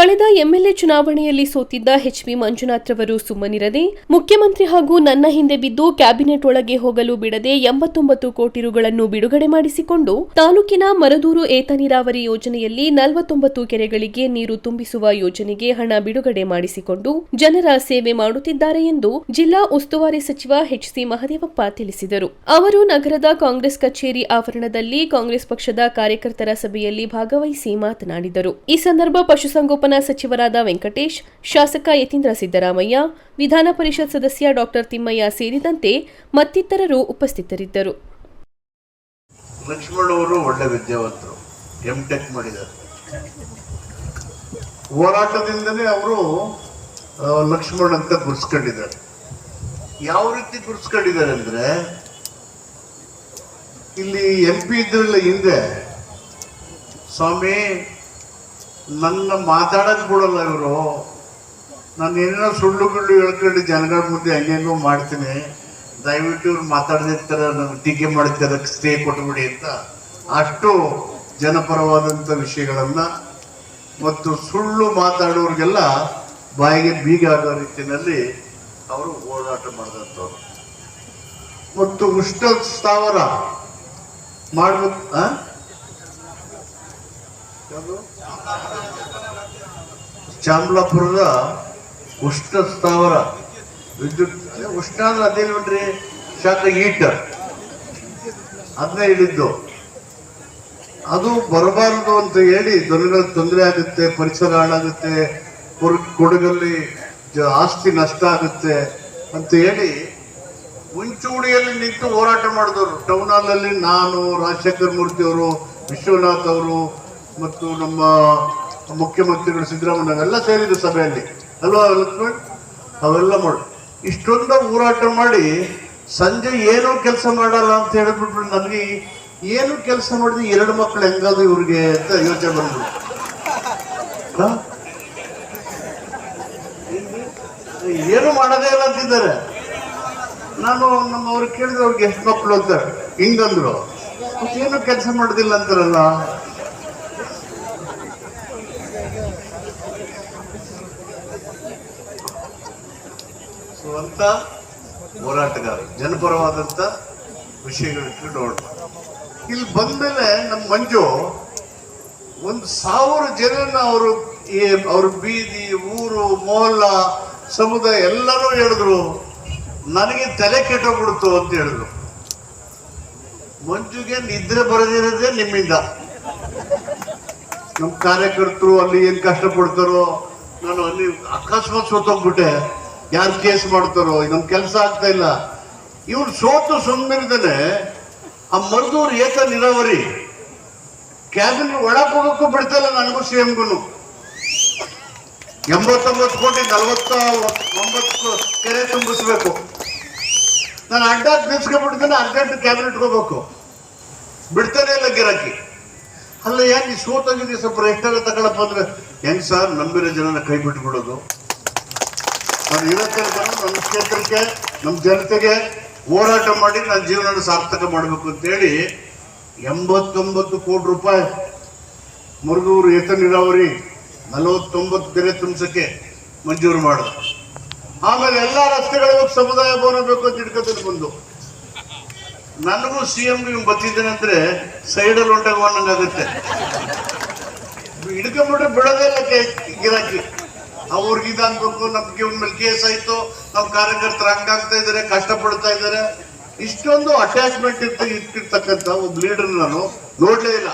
ಕಳೆದ ಎಂಎಲ್ಎ ಚುನಾವಣೆಯಲ್ಲಿ ಸೋತಿದ್ದ ಎಚ್ಪಿ ಮಂಜುನಾಥ್ ರವರು ಸುಮ್ಮನಿರದೆ ಮುಖ್ಯಮಂತ್ರಿ ಹಾಗೂ ನನ್ನ ಹಿಂದೆ ಬಿದ್ದು ಕ್ಯಾಬಿನೆಟ್ ಒಳಗೆ ಹೋಗಲು ಬಿಡದೆ ಎಂಬತ್ತೊಂಬತ್ತು ಕೋಟಿ ರುಗಳನ್ನು ಬಿಡುಗಡೆ ಮಾಡಿಸಿಕೊಂಡು ತಾಲೂಕಿನ ಮರದೂರು ಏತ ನೀರಾವರಿ ಯೋಜನೆಯಲ್ಲಿ ನಲವತ್ತೊಂಬತ್ತು ಕೆರೆಗಳಿಗೆ ನೀರು ತುಂಬಿಸುವ ಯೋಜನೆಗೆ ಹಣ ಬಿಡುಗಡೆ ಮಾಡಿಸಿಕೊಂಡು ಜನರ ಸೇವೆ ಮಾಡುತ್ತಿದ್ದಾರೆ ಎಂದು ಜಿಲ್ಲಾ ಉಸ್ತುವಾರಿ ಸಚಿವ ಎಚ್ಸಿ ಮಹದೇವಪ್ಪ ತಿಳಿಸಿದರು. ಅವರು ನಗರದ ಕಾಂಗ್ರೆಸ್ ಕಚೇರಿ ಆವರಣದಲ್ಲಿ ಕಾಂಗ್ರೆಸ್ ಪಕ್ಷದ ಕಾರ್ಯಕರ್ತರ ಸಭೆಯಲ್ಲಿ ಭಾಗವಹಿಸಿ ಮಾತನಾಡಿದರು. ಈ ಸಂದರ್ಭ ಪಶುಸಂಗೋಪನಾ ಸಚಿವರಾದ ವೆಂಕಟೇಶ್, ಶಾಸಕ ಯತೀಂದ್ರ ಸಿದ್ದರಾಮಯ್ಯ, ವಿಧಾನ ಪರಿಷತ್ ಸದಸ್ಯ ಡಾಕ್ಟರ್ ತಿಮ್ಮಯ್ಯ ಸೇರಿದಂತೆ ಮತ್ತಿತರರು ಉಪಸ್ಥಿತರಿದ್ದರು. ಒಳ್ಳೆ ವಿದ್ಯಾವಂತರು ಎಂ ಟೆಕ್ ಮಾಡಿದ್ದಾರೆ. ಹೋರಾಟದಿಂದಲೇ ಅವರು ಲಕ್ಷ್ಮಣ್ ಅಂತ ಗುರ್ಸ್ಕೊಂಡಿದ್ದಾರೆ ಯಾವ ರೀತಿ ಗುರ್ಸ್ಕೊಂಡಿದ್ದಾರೆ ಅಂದ್ರೆ, ಇಲ್ಲಿ ಎಂ ಪಿ ಇದ್ರಲ್ಲ ಹಿಂದೆ ಸ್ವಾಮಿ ನನ್ನ ಮಾತಾಡಕ್ ಬಿಡಲ್ಲ ಇವರು. ನಾನು ಏನೇನೋ ಸುಳ್ಳು ಗುಳ್ಳು ಹೇಳ್ಕೊಂಡು ಜನಗಳ ಮುಂದೆ ಹಂಗೇನೋ ಮಾಡ್ತೀನಿ. ದಯವಿಟ್ಟು ಇವ್ರು ಮಾತಾಡದಿರ್ತಾರೆ ನನಗೆ ಟೀಕೆ ಮಾಡ್ತಾರೆ ಸ್ಟೇ ಕೊಟ್ಬಿಡಿ ಅಂತ. ಅಷ್ಟು ಜನಪರವಾದಂಥ ವಿಷಯಗಳನ್ನು ಮತ್ತು ಸುಳ್ಳು ಮಾತಾಡೋರಿಗೆಲ್ಲ ಬಾಯಿಗೆ ಬೀಗ ಆಗೋ ರೀತಿಯಲ್ಲಿ ಅವರು ಓಡಾಟ ಮಾಡಿದಂಥವ್ರು. ಮತ್ತು ಉಷ್ಣ ಸ್ಥಾವರ ಮಾಡ್ಬೇಕು? ಚಾಮಲಾಪುರದ ಉಷ್ಣ ಸ್ಥಾವರ ವಿದ್ಯುತ್ ಉಷ್ಣ ಅಂದ್ರೆ ಅದೇ ನೋಡ್ರಿ ಶಾಖ ಹೀಟರ್ ಅದನ್ನೇ ಹೇಳಿದ್ದು ಅದು ಬರಬಾರದು ಅಂತ ಹೇಳಿ ದೊರೆಗಳ ತೊಂದರೆ ಆಗುತ್ತೆ, ಪರಿಸರ ಹಾಳಾಗುತ್ತೆ ಕೊಡ- ಕೊಡಗಲ್ಲಿ ಆಸ್ತಿ ನಷ್ಟ ಆಗುತ್ತೆ ಅಂತ ಹೇಳಿ ಮುಂಚೂಣಿಯಲ್ಲಿ ನಿಂತು ಹೋರಾಟ ಮಾಡಿದವರು. ಟೌನ್ ಅಲ್ಲಿ ನಾನು ರಾಜಶೇಖರ್ ಮೂರ್ತಿ ಅವರು ವಿಶ್ವನಾಥ್ ಅವರು ಮತ್ತು ನಮ್ಮ ಮುಖ್ಯಮಂತ್ರಿಗಳು ಸಿದ್ದರಾಮಯ್ಯ ಅವೆಲ್ಲ ಸೇರಿದ್ರು ಸಭೆಯಲ್ಲಿ. ಅಲ್ವಾ ಲಕ್ಷ್ಮಣ್? ಅವೆಲ್ಲ ಮಾಡಿ. ಇಷ್ಟೊಂದು ಹೋರಾಟ ಮಾಡಿ ಸಂಜೆ ಏನೂ ಕೆಲಸ ಮಾಡಲ್ಲ ಅಂತ ಹೇಳಿಬಿಟ್ಬಿಟ್ಟು ನನಗೆ ಏನು ಕೆಲಸ ಮಾಡಿದ್ರೆ ಎರಡು ಮಕ್ಕಳು ಹೆಂಗಾದ್ರು ಇವ್ರಿಗೆ ಅಂತ ಯೋಚನೆ ಬಂದ್ಬಿಟ್ಟು? ಏನು ಮಾಡೋದೇ ಇಲ್ಲ ಅಂತಿದ್ದಾರೆ. ನಾನು ನಮ್ಮ ಅವ್ರಿಗೆ ಕೇಳಿದ್ರೆ ಅವ್ರಿಗೆ ಎಷ್ಟು ಮಕ್ಕಳು ಅಂತಾರೆ. ಹಿಂಗಂದ್ರು. ಏನು ಕೆಲಸ ಮಾಡೋದಿಲ್ಲ ಅಂತಾರಲ್ಲ? ಸೊ ಅಂತ ಹೋರಾಟಗಾರ ಜನಪರವಾದಂಥ ವಿಷಯಗಳಿಟ್ಟು ನೋಡ್ತಾರೆ ಇಲ್ಲಿ ಬಂದಮೇಲೆ ನಮ್ಮ ಮಂಜು, ಒಂದು ಸಾವಿರ ಜನನ ಅವರು ಅವ್ರ ಬೀದಿ, ಊರು, ಮೊಹಲ್ಲ, ಸಮುದಾಯ ಎಲ್ಲರೂ ಹೇಳಿದ್ರು, ನನಗೆ ತಲೆ ಕೆಟ್ಟೋಗ್ಬಿಡ್ತು ಅಂತ ಹೇಳಿದ್ರು. ಮಂಜುಗೆ ನಿದ್ರೆ ಬರದಿರೋದೇ ನಿಮ್ಮಿಂದ. ನಮ್ಮ ಕಾರ್ಯಕರ್ತರು ಅಲ್ಲಿ ಏನು ಕಷ್ಟಪಡ್ತಾರೋ, ನಾನು ಅಲ್ಲಿ ಅಕಸ್ಮಾತ್ ಸೋತೋಗ್ಬಿಟ್ಟೆ ಯಾರು ಕೇಸ್ ಮಾಡ್ತಾರೋ? ನಮ್ ಕೆಲಸ ಆಗ್ತಾ ಇಲ್ಲ. ಇವ್ರು ಸೋತು ಸುಮ್ಮನೆ ಆ ಮರದೂರು ಏಕ ನೀರಾವರಿ. ಕ್ಯಾಬಿನ್ ಒಳಕ್ ಹೋಗಕ್ಕೂ ಬಿಡ್ತಾ ಇಲ್ಲ ನನಗೂ ಸಿ ಎಂಗೂ ಎಂಬತ್ತೊಂಬತ್ತು ಕೋಟಿ ನಲವತ್ತ ಒಂಬತ್ತು ಕೆರೆ ತುಂಬಿಸ್ಬೇಕು. ನಾನು ಅಡ್ಡ ನಿಲ್ಸ್ಕೊಂಡ್ಬಿಡ್ತೇನೆ ಅರ್ಜೆಂಟ್ ಕ್ಯಾಬಿನೆಟ್ ಹೋಗ್ಬೇಕು ಬಿಡ್ತಾನೆ ಇಲ್ಲ ಗಿರಾಕಿ ಅಲ್ಲ, ಏನ್ ಈ ಸೋತಾಗಿದೆ ಸ್ವಲ್ಪ ಎಷ್ಟಾಗ ತಗೊಳಪ್ಪ ಅಂದ್ರೆ? ಹೆಂಗ್ ಸರ್, ನಂಬಿರೋ ಜನನ ಕೈ ಬಿಟ್ಬಿಡೋದು? ನಾನು ಇರೋ ತನಕ ನಮ್ಮ ಕ್ಷೇತ್ರಕ್ಕೆ, ನಮ್ಮ ಜನತೆಗೆ ಹೋರಾಟ ಮಾಡಿ ನನ್ನ ಜೀವನ ಸಾರ್ಥಕ ಮಾಡಬೇಕು ಅಂತೇಳಿ ಎಂಬತ್ತೊಂಬತ್ತು ಕೋಟಿ ರೂಪಾಯಿ ಮುರುಗೂರು ಏತ ನೀರಾವರಿ, ನಲವತ್ತೊಂಬತ್ತು ಬೆಲೆ ತುಂಬಿಸಕ್ಕೆ ಮಂಜೂರು ಮಾಡ ಆಮೇಲೆ ಎಲ್ಲ ರಸ್ತೆಗಳಿಗೂ ಸಮುದಾಯ ಭವನ ಬೇಕು ಅಂತ ಹಿಡ್ಕೊತೀನಿ ಬಂದು. ನನಗೂ ಸಿ ಎಂ ಬತ್ತಿದ್ದೇನೆ ಅಂದ್ರೆ ಸೈಡಲ್ಲಿ ಹೊಂಟಾಗುತ್ತೆ ಹಿಡ್ಕೊಂಡ್ಬಿಟ್ರೆ ಬಿಡೋದೇ ಇಲ್ಲ ಗಿರಾಕಿ. ಅವ್ರಿಗೆ ಇದು ಅನ್ಬೇಕು ನಮ್ಗೆ ಇವ್ನ ಮೇಲೆ ಕೇಸ್ ಆಯ್ತು ನಮ್ಮ ಕಾರ್ಯಕರ್ತರು ಹಂಗಾಗ್ತಾ ಇದಾರೆ ಕಷ್ಟ ಪಡ್ತಾ ಇದಾರೆ. ಇಷ್ಟೊಂದು ಅಟ್ಯಾಚ್ಮೆಂಟ್ ಇರ್ತ ಇಟ್ಟಿರ್ತಕ್ಕಂಥ ಒಬ್ಬ ಲೀಡರ್ ನಾನು ನೋಡ್ಲೇ ಇಲ್ಲ.